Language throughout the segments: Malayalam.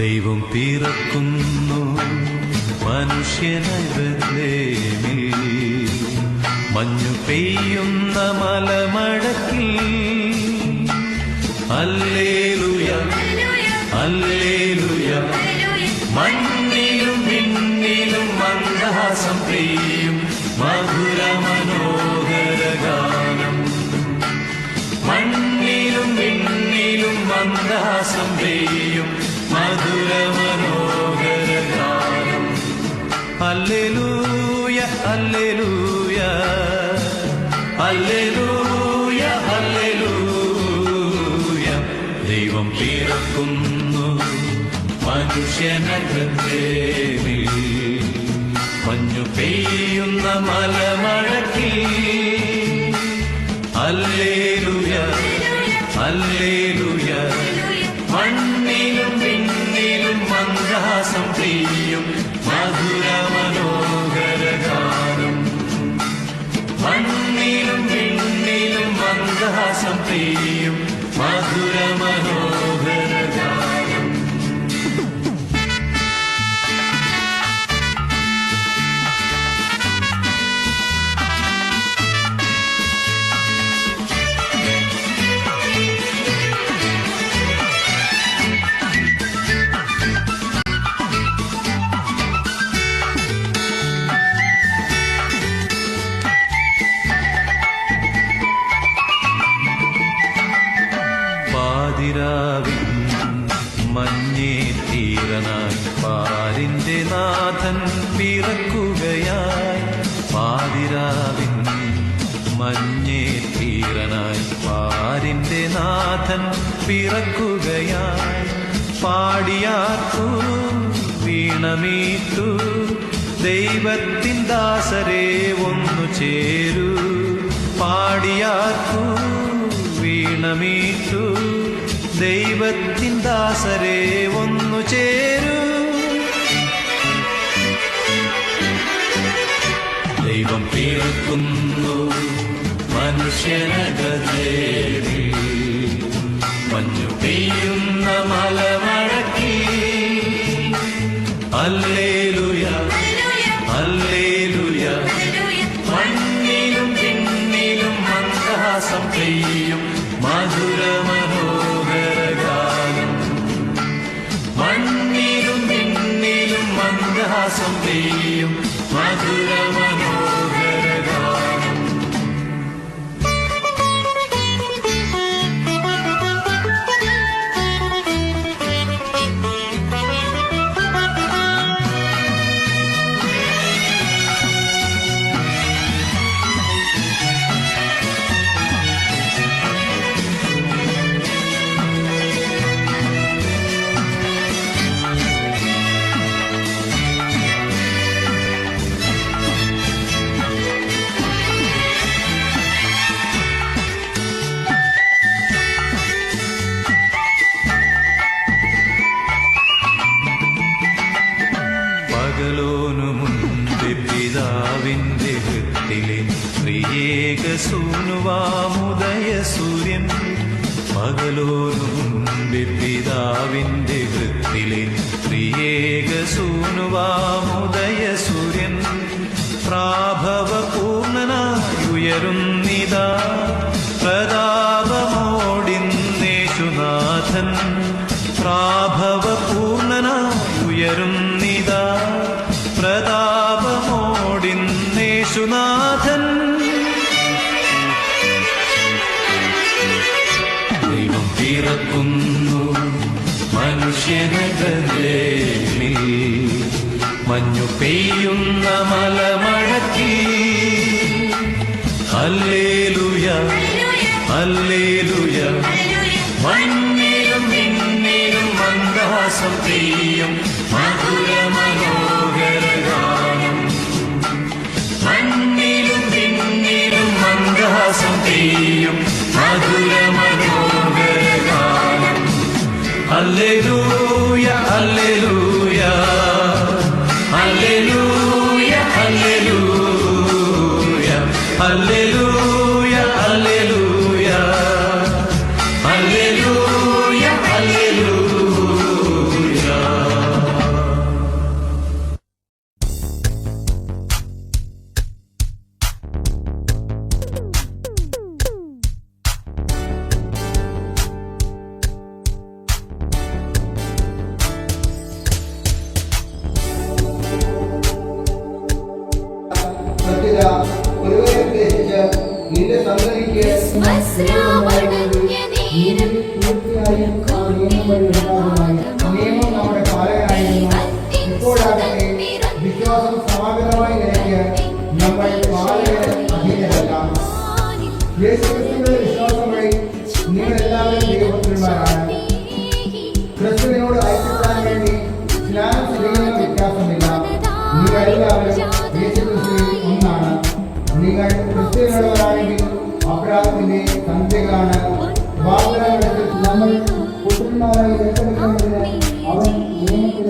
ദൈവം പിറക്കുന്നു. മനുഷ്യനകത്തേമിൽ മഞ്ഞു പെയ്യുന്ന മലമഴക്കിൽ അല്ലേലുയ അല്ലേലുയ. മഞ്ഞിലും മിന്നിലും മന്ദഹാസം പെയ്യും. മധുര മനോഹര ഗാനം. മണ്ണിലും മിന്നിലും മന്ദഹാസം പെയ്യും മഞ്ഞു പെയ്യുന്ന ലുയ അല്ലേലുയ അല്ലേലുയ. തീരനായി പാരിന്റെ നാഥൻ പിറക്കുകയായി. പാതിരാവിൻ മഞ്ഞേ തീരനായി പാരിന്റെ നാഥൻ പിറക്കുകയായി. പാടിയാർത്തു വീണമീത്തു ദൈവത്തിൻ ദാസരെ ഒന്നു ചേരൂ. പാടിയാർത്തു വീണമീട്ടു ദൈവത്തിൻ ദാസരെ ഒന്നു ചേരൂ. ദൈവം പേർക്കുന്നു മനുഷ്യനകേരി മഞ്ഞു പെയ്യുന്ന മലമഴക്കി അല്ലേലുയ അല്ലേലുയ. മണ്ണിലും പിന്നിലും മന്ദഹാസം പെയ്യും. മധുര ശ്വാസം പെയ്യും മധുരമ ത്രിയേക സൂനുവാമുദയ സൂര്യൻ. പകലോരും വിപിതാവിന്റെ വൃത്തിലെ ത്രിയേക സൂനുവാമുദയ സൂര്യൻ. പ്രാഭവ പൂർണനായുയരുന്നിതാ പ്രതാപമോടിന്നേശുനാഥൻ. പ്രാഭവ പൂർണനായുയരുന്ന മനുഷ്യനകലേമിൽ മഞ്ഞു പെയ്യുന്ന മലമഴക്കി അല്ലേലുയ അല്ലേലുയ മണ്ണിലും മുമ്പിൽ നിൽക്കുന്നതുമായി നിയമം നമ്മുടെ പാലകനായിരുന്നു ഇപ്പോഴാകട്ടെ വിശ്വാസം സമാഗതമായി നിലയ്ക്ക് നമ്മൾ പാലകന് അധീനരല്ല നിങ്ങൾ എല്ലാവരും ദൈവപുത്രന്മാരാണ് ക്രിസ്തുവിനോട് ഐക്യപ്പെടാൻ വേണ്ടി സ്നാനം സ്വീകരിക്കുന്ന നിങ്ങൾ എല്ലാവരും യേശുക്രിസ്തുവിൽ ഒന്നാണ്. നിങ്ങൾ ക്രിസ്തുവിനുള്ളവരാണെങ്കിൽ അപരാധത്തിന്റെ സന്ധ്യകളാണ് വാഗ്ദാനം നമ്മൾ பெருமாளாய் வெட்டப்பட்டவர்கள் அவன் நியமிக்கிற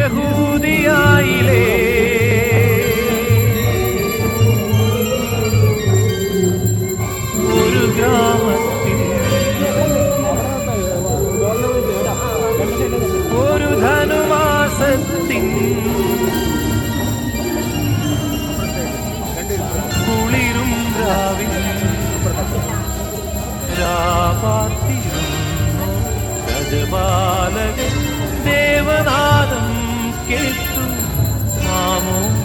യഹൂദിയായിലേ. ഒരു ഗ്രാമത്തിൽ ഒരു ധനുമാസത്തിൻ കുളിരും രാവിൽ രാപാർത്തിരുന്നു ഗജപാലകൻ que tú, amor.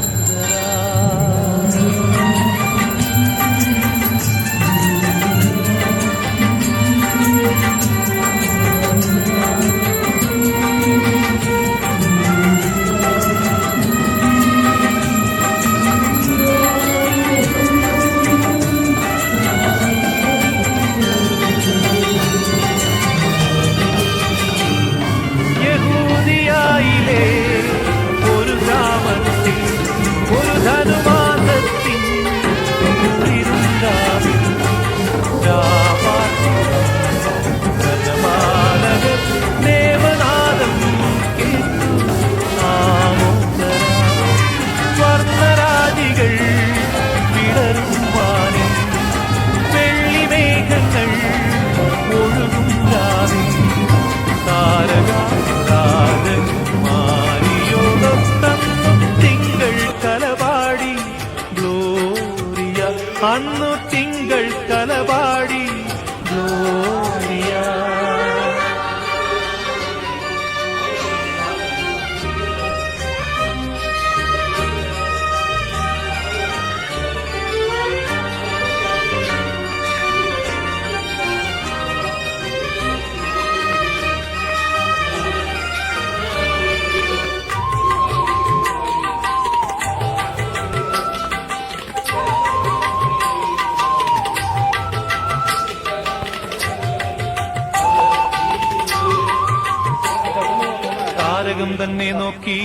തന്നെ നോക്കി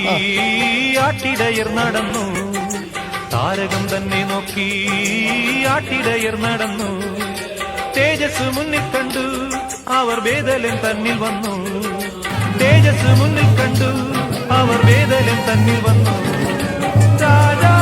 ആട്ടിടയർ നടന്നു. താരകം തന്നെ നോക്കി ആട്ടിടയർ നടന്നു. തേജസ് മുന്നിൽ കണ്ടു അവർ വേദലൻ തന്നിൽ വന്നു. തേജസ് മുന്നിൽ കണ്ടു അവർ വേദലൻ തന്നിൽ വന്നു. രാജാ